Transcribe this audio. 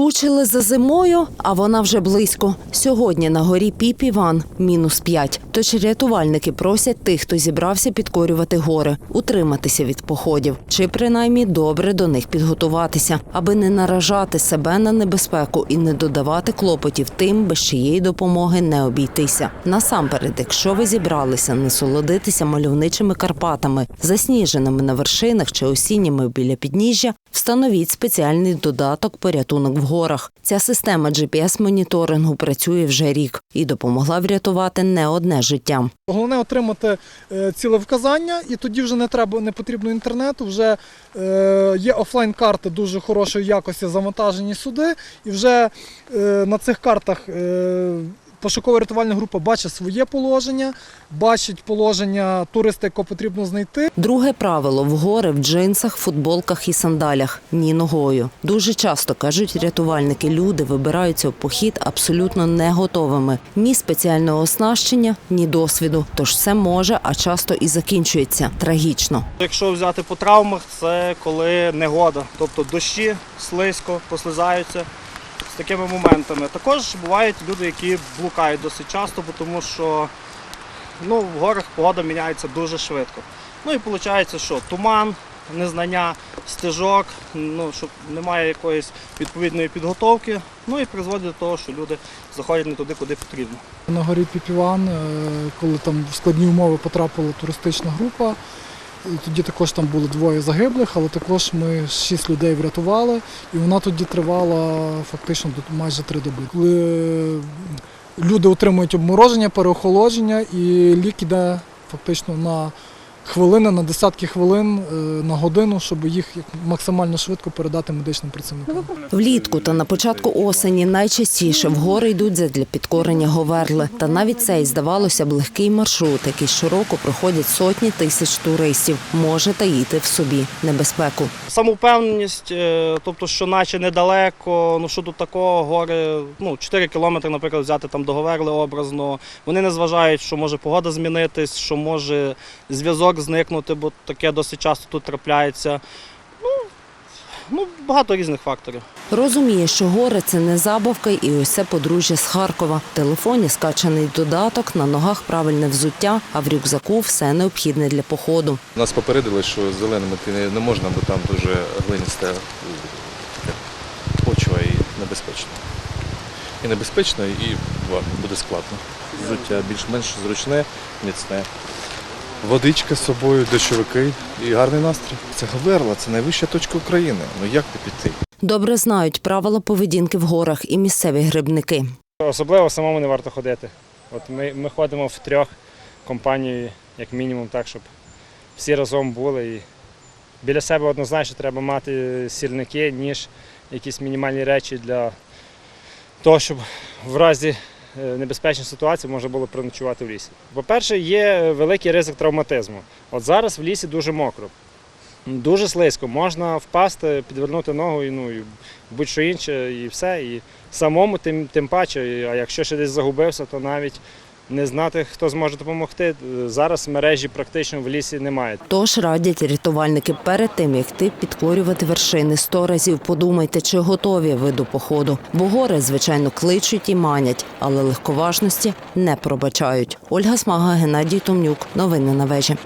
Скучили за зимою, а вона вже близько. Сьогодні на горі Піп-Іван мінус 5. Тож рятувальники просять тих, хто зібрався підкорювати гори, утриматися від походів чи принаймні добре до них підготуватися, аби не наражати себе на небезпеку і не додавати клопотів тим, без чиєї допомоги не обійтися. Насамперед, якщо ви зібралися насолодитися мальовничими Карпатами, засніженими на вершинах чи осінніми біля підніжжя, встановіть спеціальний додаток порятунок в горах. Ця система GPS-моніторингу працює вже рік і допомогла врятувати не одне життя. Головне отримати е, цілевказання, і тоді вже не треба, не потрібно інтернету. Вже е, є офлайн-карти дуже хорошої якості, завантажені сюди. І вже е, на цих картах е, пошукова рятувальна група бачить своє положення, бачить положення туриста, якого потрібно знайти. Друге правило в гори в джинсах, футболках і сандалях, ні ногою. Дуже часто кажуть рятувальники, люди вибираються в похід абсолютно не готовими. Ні спеціального оснащення, ні досвіду. Тож все може, а часто і закінчується трагічно. Якщо взяти по травмах, це коли негода, тобто дощі, слизько, послизаються з такими моментами. Також бувають люди, які блукають досить часто, тому що ну, в горах погода міняється дуже швидко. Ну і виходить, що туман, незнання стежок, ну, що немає якоїсь відповідної підготовки, ну і призводить до того, що люди заходять не туди, куди потрібно. На горі Піпіван, е, коли там в складні умови потрапила туристична група. Тоді також там було двоє загиблих, але також ми шість людей врятували, і вона тоді тривала фактично майже три доби. Коли люди отримують обмороження, переохолодження, і лік іде фактично на хвилини, на десятки хвилин, е, на годину, щоб їх максимально швидко передати медичним працівникам. Влітку та на початку осені найчастіше в гори йдуть задля підкорення Говерли. Та навіть цей, здавалося б, легкий маршрут, який щороку проходять сотні тисяч туристів, може таїти в собі небезпеку. Самовпевненість, е, тобто, що наче недалеко, ну що тут такого, гори, ну 4 кілометри, наприклад, взяти там до Говерли образно. Вони не зважають, що може погода змінитись, що може зв'язок зникнути, бо таке досить часто тут трапляється. Ну, ну багато різних факторів. Розуміє, що гори це не забавка, і ось це подружжя з Харкова. В телефоні скачаний додаток, на ногах правильне взуття, а в рюкзаку все необхідне для походу. Нас попередили, що зеленими ти не- можна, бо там дуже глинисте е, почва і небезпечно. І небезпечно, і буде складно. Взуття більш-менш зручне, міцне. Водичка з собою, дощовики і гарний настрій. Це Говерла, це найвища точка України. Ну як не піти? Добре знають правила поведінки в горах і місцеві грибники. Особливо самому не варто ходити. От ми, ми ходимо в трьох компанією, як мінімум, так, щоб всі разом були. І біля себе однозначно треба мати сірники, ніж якісь мінімальні речі для того, щоб в разі е, небезпечної ситуації можна було проночувати в лісі. По-перше, є великий ризик травматизму. От зараз в лісі дуже мокро. Дуже слизько, можна впасти, підвернути ногу і, ну, будь-що інше, і все. І самому тим, тим паче, а якщо ще десь загубився, то навіть не знати, хто зможе допомогти. Зараз мережі практично в лісі немає. Тож радять рятувальники перед тим, як ти підкорювати вершини, сто разів подумайте, чи готові ви до походу. Бо гори, звичайно, кличуть і манять, але легковажності не пробачають. Ольга Смага, Геннадій Томнюк. Новини на вежі.